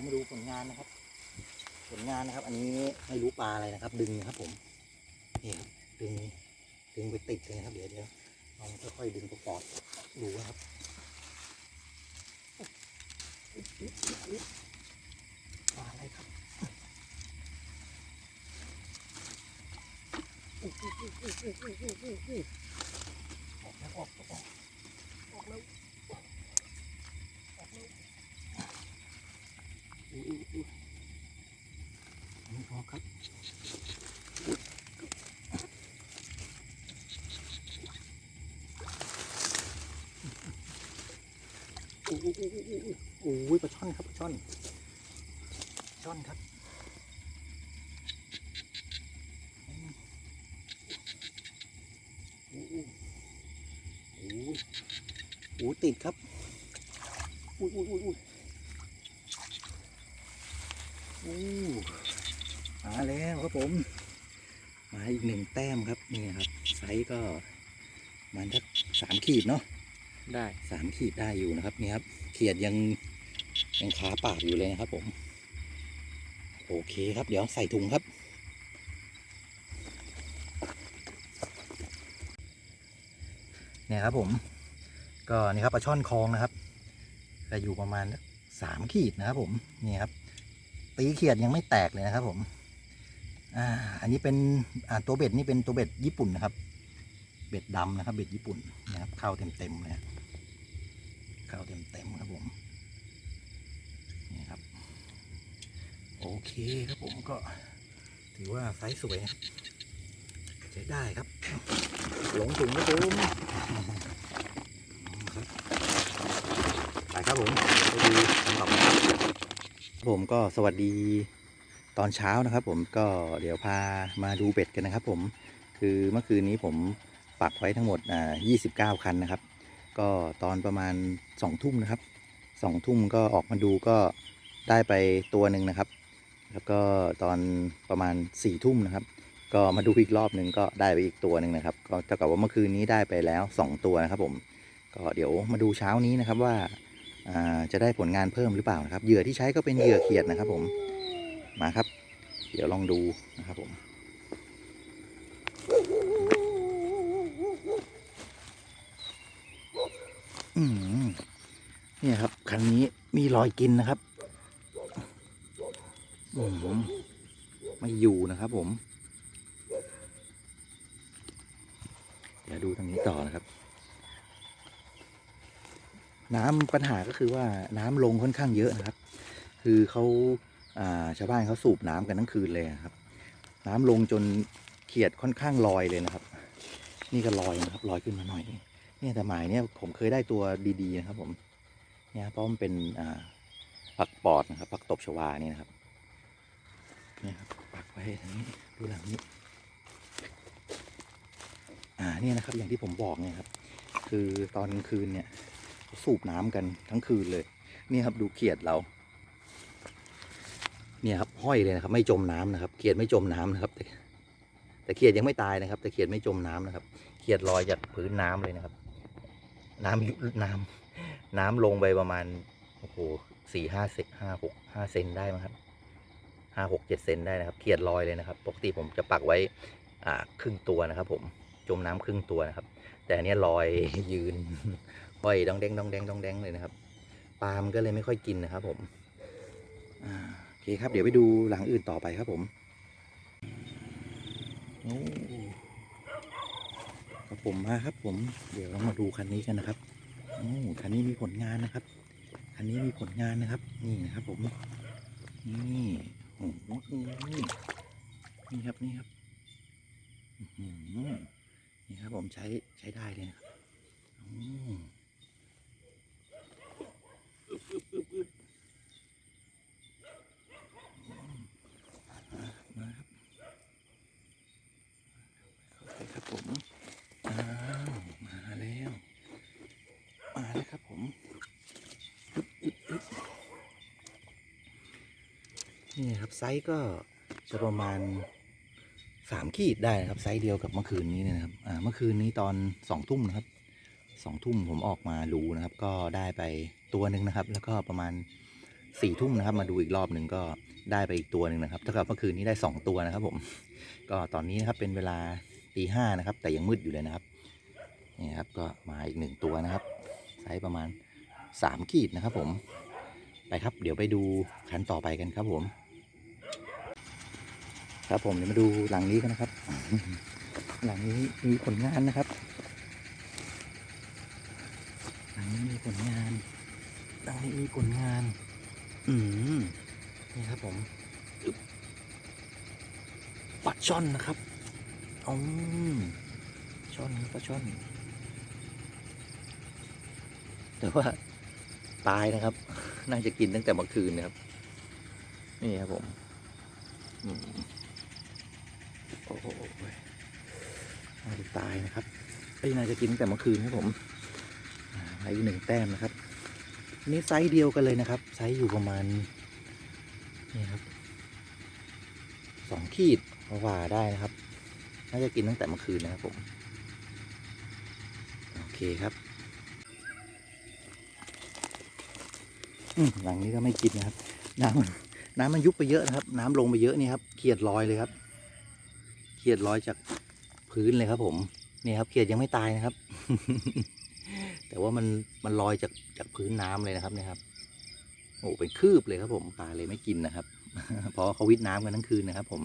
ผมมาดูผลงานนะครับ ผลงานนะครับ อันนี้ไม่รู้ปลาอะไรนะครับ ดึงนะครับ ผมนี่ครับดึงดึงไปติดเลยนะครับ เดี๋ยวเดี๋ยวลองค่อยๆดึงประกอบดูนะครับปลาอะไรครับออกแล้วออกออกออกออกแล้วออกแล้ว อุ้ยอุ้ยอุ้ยไม่ออกครับโอ้อู้โอ้โหปลาช่อนครับปลาช่อนช่อนครับโอ้โหโอ้โหโอ้ติดครับอุ้ยอุ้ยอุ้ยอุ้ยโอ้ มาแล้วครับผม มาอีกหนึ่งแต้มครับนี่ครับไซส์ก็ประมันสักสามขีดเนาะได้สามขีดได้อยู่นะครับนี่ครับเขียดยังยังขาปากอยู่เลยนะครับผม โอเคครับเดี๋ยวใส่ถุงครับ เนี่ยครับผม ก็นี่ครับปลาช่อนคลองนะครับก็อยู่ประมาณสามขีดนะครับผมนี่ครับ ตีเขียดยังไม่แตกเลยนะครับผม อ่า อันนี้เป็นอ่าตัวเบ็ดนี่เป็นตัวเบ็ดญี่ปุ่นนะครับ เบ็ดดำนะครับ เบ็ดญี่ปุ่นนะครับเข้าเต็มๆเลยเข้าเต็มเต็มครับผมนี่ครับ โอเคครับผมก็ ถือว่าไซส์สวยนะใช้ได้ครับ หลงถุงครับผมไปครับผมไปดู ผมก็สวัสดีตอนเช้านะครับ ผมก็เดี๋ยวพามาดูเบ็ดกันนะครับ ผม คือเมื่อคืนนี้ผมปักไว้ทั้งหมดอ่า29 คันนะครับ ก็ตอนประมาณสองทุ่มนะครับสองทุ่มก็ออกมาดูก็ได้ไปตัวหนึ่งนะครับ แล้วก็ตอนประมาณสี่ทุ่มนะครับ ก็มาดูอีกรอบหนึ่งก็ได้ไปอีกตัวหนึ่งนะครับ ก็เท่ากับว่าเมื่อคืนนี้ได้ไปแล้วสองตัวนะครับ ผม ก็เดี๋ยวมาดูเช้านี้นะครับว่า จะได้ผลงานเพิ่มหรือเปล่านะครับ เหยื่อที่ใช้ก็เป็นเหยื่อเขียดนะครับ ผม มาครับ เดี๋ยวลองดูนะครับผมเนี่ยครับคันนี้มีรอยกินนะครับอืมไม่อยู่นะครับผม เดี๋ยวดูทางนี้ต่อนะครับ น้ำปัญหาก็คือว่าน้ำลงค่อนข้างเยอะนะครับ คือเขาชาวบ้านเขาสูบน้ำกันทั้งคืนเลยครับ น้ำลงจนเขียดค่อนข้างลอยเลยนะครับ นี่ก็ลอยนะครับลอยขึ้นมาหน่อยเนี่ยแต่หมายเนี่ยผมเคยได้ตัวดีๆนะครับ ผมเนี่ยเพราะมันเป็นผักปอดนะครับผักตบชวานี่นะครับเนี่ยครับปักไว้ทางนี้ดูหลังนี้อ่าเนี่ยนะครับอย่างที่ผมบอกเนี่ยครับ คือตอนกลางคืนเนี่ย สูบน้ำกันทั้งคืนเลย นี่ครับดูเขียดเรา เนี่ยครับห้อยเลยนะครับ ไม่จมน้ำนะครับ เขียดไม่จมน้ำนะครับ แต่แต่เขียดยังไม่ตายนะครับ แต่เขียดไม่จมน้ำนะครับ เขียดลอยจากพื้นน้ำเลยนะครับ น้ำยุน้ำน้ำลงไปประมาณโอ้โหสี่ห้าเซนห้าหกห้าเซนได้มั้งครับห้าหกเจ็ดเซนได้นะครับ เขียดลอยเลยนะครับ ปกติผมจะปักไว้ อ่า ครึ่งตัวนะครับผม จมน้ำครึ่งตัวนะครับ แต่อันเนี้ยลอยยืนห้อยดองแดงดองแดงดองแดงเลยนะครับปลามันก็เลยไม่ค่อยกินนะครับ ผมโอเคครับ เดี๋ยวไปดูหลังอื่นต่อไปครับผมโอ้ครับผมมาครับ ผม เดี๋ยวเรามาดูคันนี้กันนะครับโอ้คันนี้มีผลงานนะครับ คันนี้มีผลงานนะครับ นี่นะครับ ผม นี่โอ้โหนี่ครับนี่ครับอื้อหือ นี่ครับผมใช้ใช้ได้เลยนะครับมาครับโอเคครับผมอ้าวมาแล้ว มาแล้วครับผมนี่ครับไซส์ก็จะประมาณ สามขีดได้นะครับไซส์เดียวกับเมื่อคืนนี้นยนะครับอ่าเมื่อคืนนี้ตอนสองทุ่มนะครับสองทุ่มผมออกมาดูนะครับ ก็ได้ไปตัวหนึ่งนะครับ แล้วก็ประมาณสี่ทุ่มนะครับ มาดูอีกรอบหนึ่งก็ได้ไปอีกตัวหนึ่งนะครับเท่ากับเมื่อคืนนี้ได้สองตัวนะครับ ผม ก็ตอนนี้นะครับเป็นเวลาตีห้านะครับ แต่ยังมืดอยู่เลยนะครับนี่ครับก็มาอีกหนึ่งตัวนะครับไซส์ประมาณสามขีดนะครับ ผมไปครับ เดี๋ยวไปดูคันต่อไปกันครับผม ครับผมเดี๋ยวมาดูหลังนี้กันนะครับ หลังนี้มีผลงานนะครับ หลังนี้มีผลงาน หลังนี้มีผลงาน อืมนี่ครับผมปลาช่อนนะครับอืมช่อนปลาช่อน แต่ว่าตายนะครับ น่าจะกินตั้งแต่เมื่อคืนนะครับ นี่ครับผม อืม โอ้โหน่าจะตายนะครับเอ้น่าจะกินตั้งแต่เมื่อคืนครับผมอ่าอีกหนึ่งแต้มนะครับนนี้ไซส์เดียวกันเลยนะครับ ไซส์อยู่ประมาณนี่ครับสองขีดกว่าได้นะครับ น่าจะกินตั้งแต่เมื่อคืนนะครับผม โอเคครับอืหลังนี้ก็ไม่กินนะครับ น้ำนน้ำมันยุบไปเยอะนะครับ น้ำลงไปเยอะนี่ครับเขียดลอยเลยครับ เขียดลอยจากพื้นเลยครับ ผมนี่ครับเขียดยังไม่ตายนะครับ แต่ว่ามันมันลอยจากจากพื้นน้ำเลยนะครับเนี่ยครับโอ้เป็นคืบเลยครับ ผมปลาเลยไม่กินนะครับเพราะเขาวิทน้ำกันทั้งคืนนะครับ ผม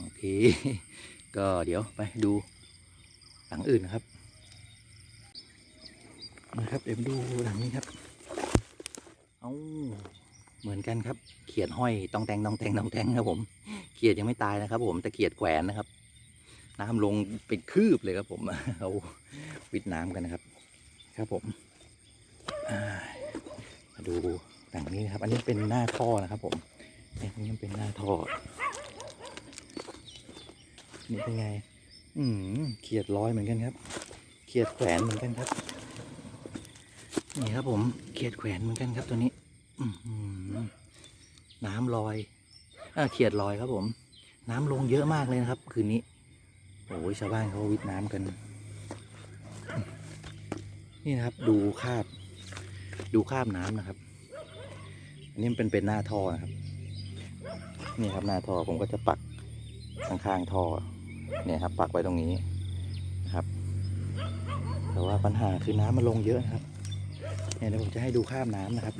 โอเค ก็เดี๋ยวไปดูหลังอื่นนะครับนะครับเดี๋ยวมดูหลังนี้ครับ เอา เหมือนกันครับ เขียดห้อยตองแตงตองแตงตองแตงครับผม เขียดยังไม่ตายนะครับ ผมแต่เขียดแขวนนะครับ น้ำลงเป็นคืบเลยครับ ผมเอาวิดน้ำกันนะครับ ครับผมมาดูหลังนี้นะครับ อันนี้เป็นหน้าท่อนะครับ ผมนี่ยอันนี้เป็นหน้าท่อนี่เป็นไง อืมเขียดร้อยเหมือนกันครับ เขียดแขวนเหมือนกันครับ นี่ครับผม เขียดแขวนเหมือนกันครับตัวนี้ น้ำลอยอเขียดลอยครับผม น้ำลงเยอะมากเลยนะครับ คืนนี้โอ้ยชาวบ้านเขาวิทน้ำกัน นี่นะครับ ดูคาบ ดูคาบน้ำนะครับ อันนี้มันเป็นเป็นหน้าท่อนะครับ นี่ครับหน้าท่อผมก็จะปักข้างๆท่อเนี่ยครับ ปักไว้ตรงนี้นะครับ แต่ว่าปัญหาคือน้ำมันลงเยอะนะครับ เนี่ยเดี๋ยวผมจะให้ดูคาบน้ำนะครับ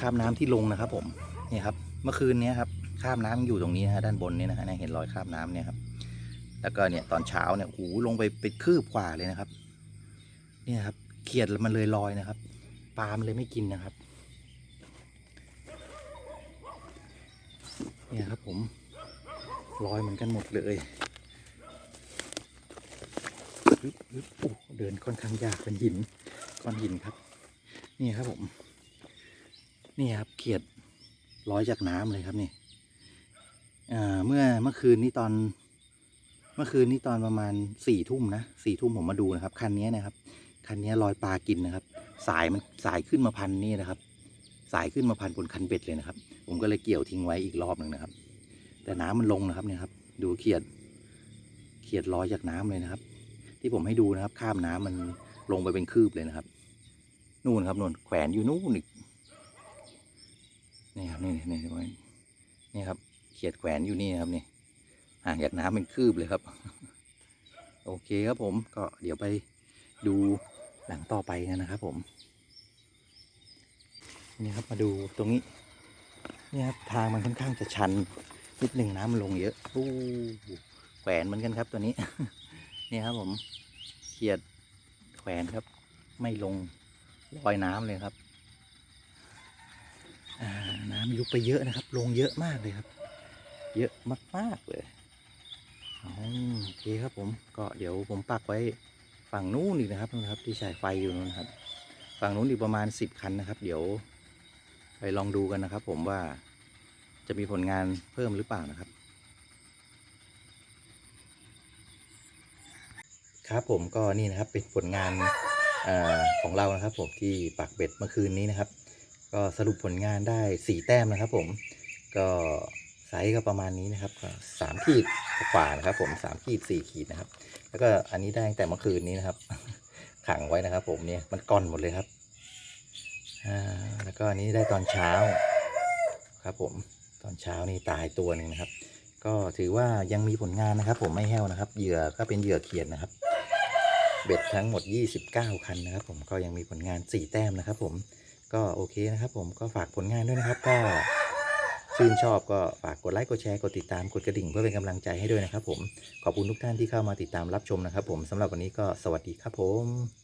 คราบน้ำที่ลงนะครับ ผมนี่ครับ เมื่อคืนนี้ครับคราบน้ำยังอยู่ตรงนี้นะฮะด้านบนนี่ยนะฮะเนี่ยเห็นรอยคราบน้ำเนี่ยครับ แล้วก็เนี่ยตอนเช้าเนี่ยโอ้ลงไปเป็นคืบกว่าเลยนะครับ เนี่ยครับเขียดมันเลยลอยนะครับปลามันเลยไม่กินนะครับเนี่ยครับผมลอยเหมือนกันหมดเลยเดินค่อนข้างยากเป็นหินก้อนหินครับ นี่ครับผม นี่ครับเขียดร้อยจากน้ำเลยครับนี่เมื่อเมื่อคืนนี้ตอน เมื่อคืนนี้ตอนประมาณสี่ทุ่มนะสี่ทุ่มผมมาดูนะครับ คันนี้นะครับ คันนี้ลอยปลากินนะครับ สายมันสายขึ้นมาพันนี่นะครับ สายขึ้นมาพันบนคันเบ็ดเลยนะครับ ผมก็เลยเกี่ยวทิ้งไว้อีกรอบหนึ่งนะครับ แต่น้ำมันลงนะครับเนี่ยครับ ดูเขียด เขียดลอยจากน้ำเลยนะครับ ที่ผมให้ดูนะครับ ข้ามน้ำมันลงไปเป็นคืบเลยนะครับ นู่นครับนู่นแขวนอยู่นู่นอีก นี่ครับนี่นี่นี่นี่ครับเขียดแขวนอยู่นี่นะครับนี่ห่างจากน้ำเป็นคืบเลยครับ โอเคครับผมก็เดี๋ยวไปดูหลังต่อไปกันนะครับ ผม นี่ครับมาดูตรงนี้นี่ครับทางมันค่อนข้างจะชันนิดหนึ่งน้ำลงเยอะอู้แขวนเหมือนกันครับตัวนี้นี่ครับผมเขียดแขวนครับ ไม่ลงลอยน้ำเลยครับ น้ำยุบไปเยอะนะครับ ลงเยอะมากเลยครับ เยอะมากๆเลยโอเคครับผมก็เดี๋ยวผมปักไว้ฝั่งนู้นอีกนะครับนะครับ ที่ฉายไฟอยู่นู้นครับ ฝั่งนู้นอีกประมาณสิบคันนะครับ เดี๋ยวไปลองดูกันนะครับ ผมว่าจะมีผลงานเพิ่มหรือเปล่านะครับ ครับผมก็นี่นะครับเป็นผลงานอของเรานะครับผมที่ปักเบ็ดเมื่อคืนนี้นะครับ ก็สรุปผลงานได้สี่แต้มนะครับผมก็ไซส์ก็ประมาณนี้นะครับสามขีดกว่านะครับ ผมสามขีดสี่ขีดนะครับ แล้วก็อันนี้ได้ตั้งแต่เมื่อคืนนี้นะครับ ขังไว้นะครับ ผมเนี่ยมันก้อนหมดเลยครับอ่าแล้วก็อันนี้ได้ตอนเช้าครับผมตอนเช้านี่ตายตัวหนึ่งนะครับ ก็ถือว่ายังมีผลงานนะครับ ผมไม่แห้วนะครับ เหยื่อก็เป็นเหยื่อเขียดนะครับ เบ็ดทั้งหมด 29 คันนะครับ ผมก็ยังมีผลงาน 4 แต้มนะครับ ผม ก็โอเคนะครับ ผมก็ฝากผลงานด้วยนะครับถ้าชื่นชอบก็ฝากกดไลค์กดแชร์กดติดตามกดกระดิ่งเพื่อเป็นกำลังใจให้ด้วยนะครับ ผมขอบคุณทุกท่านที่เข้ามาติดตามรับชมนะครับ ผมสำหรับวันนี้ก็สวัสดีครับผม